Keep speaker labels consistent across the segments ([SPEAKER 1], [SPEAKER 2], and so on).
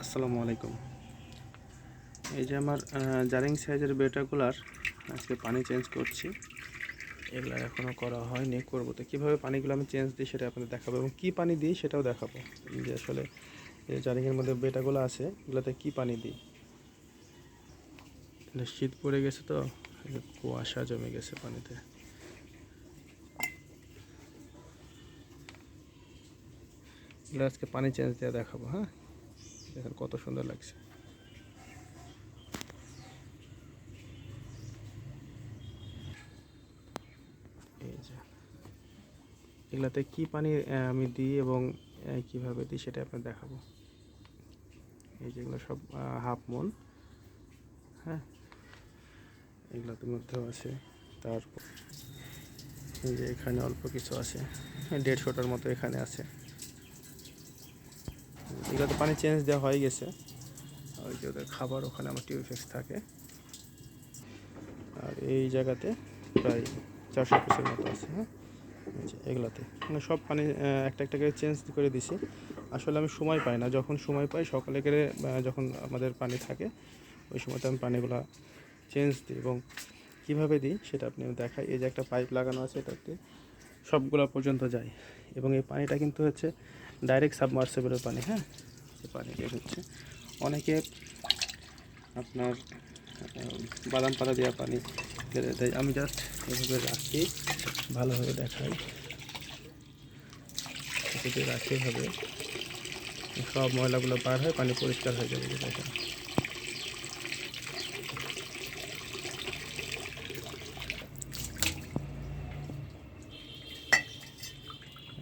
[SPEAKER 1] আসসালামু আলাইকুম। এই যে আমার জারিং সাইজের বেটাগুলার আজকে পানি চেঞ্জ করছি। এগুলো এখনও করা হয়নি, করব। তো কীভাবে পানিগুলো আমি চেঞ্জ দিই সেটা আপনাদের দেখাবো এবং কী পানি দিই সেটাও দেখাবো। যে আসলে এই জারিংয়ের মধ্যে বেটাগুলো আছে, এগুলোতে কী পানি দিই? শীত পড়ে গেছে তো কুয়াশা জমে গেছে পানিতে। আজকে পানি চেঞ্জ দিয়ে দেখাবো হ্যাঁ? দেখেন কত সুন্দর লাগছে। এই যে। এগুলাতে কি পানি আমি দিই এবং কীভাবে দিই সেটা আপনার দেখাবো। এই যেগুলো সব হাফ মন। হ্যাঁ। এগুলোতে মধ্যেও আছে। তারপর যে এখানে অল্প কিছু আছে। দেড়শোটার মতো এখানে আছে। এগুলো তো পানি চেঞ্জ দেওয়া হয়ে গেছে। ওই যে ওদের খাবার ওখানে আমার টিউফেক্স থাকে। আর এই জায়গাতে প্রায় চারশো পিসের মতো আছে হ্যাঁ? এগুলাতে। মানে সব পানি একটা একটা করে চেঞ্জ করে দিছি। আসলে আমি সময় পাই না। যখন সময় পাই, সকালে করে যখন আমাদের পানি থাকে, ওই সময়তে আমি পানিগুলো চেঞ্জ দিই। এবং কীভাবে দিই, সেটা আপনি দেখাই। এই যে একটা পাইপ লাগানো আছে, এটাতে সবগুলো পর্যন্ত যায়। এবং এই পানিটা কিন্তু হচ্ছে ডাইরেক্ট সাবমার্সেবলের পানি হ্যাঁ? সে পানি বের হচ্ছে। অনেকে আপনার বাদাম পাতা দেওয়া পানি দেয়। আমি জাস্ট এভাবে রাখি, ভালোভাবে দেখাই। রাখি হবে সব ময়লাগুলো বার হয় পানি পরিষ্কার হয়ে যাবে দেখেন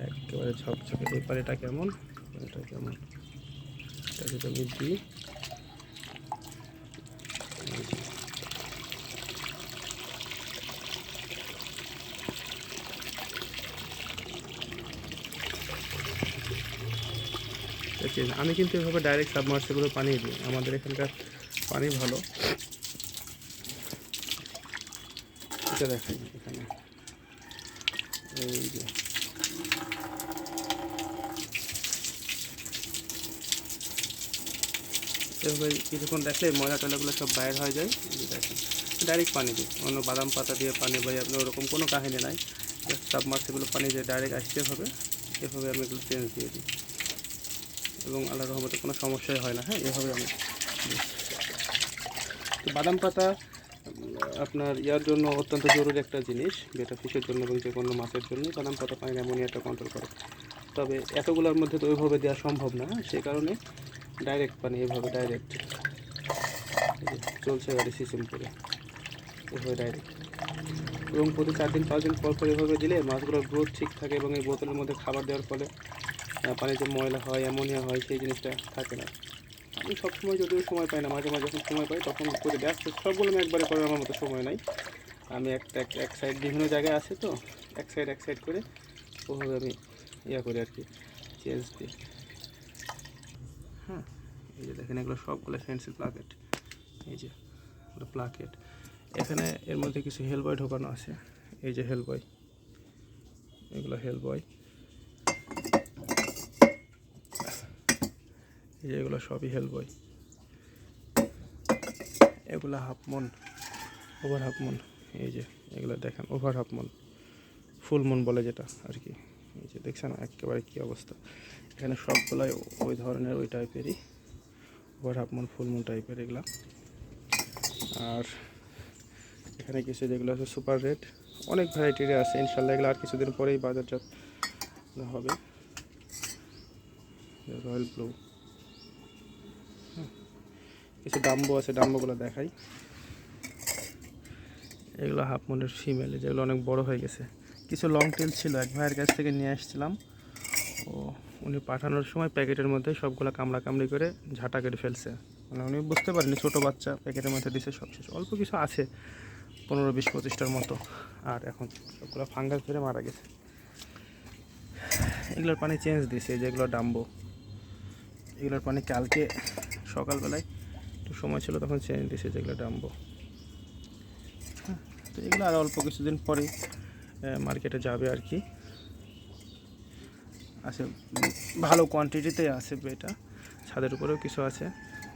[SPEAKER 1] একেবারে ঝকঝকে এই পানিটা কেমন? এটা কেমন? এটা যদি আমি দিই। আমি কিন্তু এভাবে ডাইরেক্ট সাবমার্সিবলে পানি দিই। আমাদের এখানকার পানি ভালো। এটা দেখাই এখানে। এই যে। এভাবে কিছুক্ষণ দেখলে ময়লা টয়লাগুলো সব বাইর হয়ে যায়। দেখেন ডাইরেক্ট পানি দিই। অন্য বাদাম পাতা দিয়ে পানি বা আপনি ওরকম কোনো কাহিনী নাই। সাবমার্সিবল পানি দিয়ে ডাইরেক্ট আসতে হবে। এভাবে আমি এগুলো চেঞ্জ দিয়ে দিই। এবং আল্লাহ রহমতে কোনো সমস্যাই হয় না। হ্যাঁ এভাবে আমি তো বাদাম পাতা আপনার ইয়ার জন্য অত্যন্ত জরুরি একটা জিনিস। যেটা ফিশের জন্য এবং যে কোনো মাছের জন্য। বাদাম পাতা পানির অ্যামোনিয়াটা কন্ট্রোল করে। তবে এতগুলোর মধ্যে তো ওইভাবে দেওয়া সম্ভব না। সেই কারণে ডাইরেক্ট পানি, এভাবে ডাইরেক্ট চলছে গাড়ি সিস্টেম করে। এভাবে ডাইরেক্ট এবং প্রতি চার দিন, পাঁচ দিন পর পর এভাবে দিলে মাছগুলোর গ্রোথ ঠিক থাকে এবং এই বোতলের মধ্যে খাবার দেওয়ার ফলে পানিতে যে ময়লা হয় অ্যামোনিয়া হয়, সেই জিনিসটা থাকে না। আমি সবসময় যদিও সময় পাই না, মাঝে মাঝে যখন সময় পাই তখন করে। ব্যস্ত সবগুলো আমি একবারে করার আমার মতো সময় নাই। আমি একটা এক- এক সাইড বিভিন্ন জায়গায় আছে তো, এক সাইড এক সাইড করে ওভাবে আমি ইয়া করি আর কি চেঞ্জ দিই হ্যাঁ এই যে দেখেন এগুলো সবগুলো ফ্যান্সি প্লাকেট এই যে এগুলো প্লাকেট এখানে এর মধ্যে কিছু হেল বয় ঢোকানো আছে। এই যে হেল বয় এগুলো হেল বয় এই যে এগুলো সবই হেল বয় এগুলো হাফ মন ওভার হাফ মন এই যে এগুলো দেখেন ওভার হাফ মন ফুল মন বলে যেটা আর কি। এই যে দেখছেন একেবারে কী অবস্থা। এখানে সবগুলাই ওই ধরনের ওই টাইপেরই ওভার হাফ মন ফুল মুন টাইপের এগুলা। আর এখানে কিছু যেগুলো আছে সুপার রেড অনেক ভ্যারাইটির আছে, ইনশাল্লাহ এগুলো আর কিছুদিন পরেই বাজারজাত হবে। রয়্যাল ব্লু কিছু ডাম্বো আছে, ডাম্বোগুলো দেখাই। এগুলো হাফ মনের ফিমেল যেগুলো অনেক বড় হয়ে গেছে। কিছু লং টেল ছিল, এক ভাইয়ের কাছ থেকে নিয়ে আসছিলাম। ও উনি পাঠানোর সময় প্যাকেটের মধ্যে সবগুলো কামড়া কামড়ি করে ঝাঁটা কেটে ফেলছে। মানে উনি বুঝতে পারেনি ছোটো বাচ্চা, প্যাকেটের মধ্যে দিছে সব শেষ। অল্প কিছু আছে, পনেরো বিশ পঁচিশটার মতো। আর এখন সবগুলো ফাঙ্গাস ধরে মারা গেছে। এগুলোর পানি চেঞ্জ দিছে যেগুলো ডাম্বো। এগুলোর পানি কালকে সকালবেলায় একটু সময় ছিল, তখন চেঞ্জ দিছে যেগুলো ডাম্বো। হ্যাঁ তো এগুলো আর অল্প কিছুদিন পরেই মার্কেটে যাবে আর কি। আছে, ভালো কোয়ান্টিটিতে আছে এটা। ছাদের উপরেও কিছু আছে।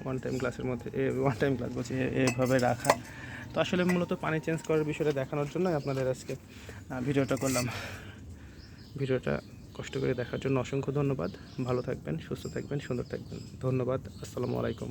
[SPEAKER 1] ওয়ান টাইম গ্লাসের মধ্যে ওয়ান টাইম গ্লাস বলছি এভাবে রাখা। তো আসলে মূলত পানি চেঞ্জ করার বিষয়টা দেখানোর জন্যই আপনাদের আজকে ভিডিওটা করলাম। ভিডিওটা কষ্ট করে দেখার জন্য অসংখ্য ধন্যবাদ। ভালো থাকবেন, সুস্থ থাকবেন, সুন্দর থাকবেন। ধন্যবাদ, আসসালামু আলাইকুম।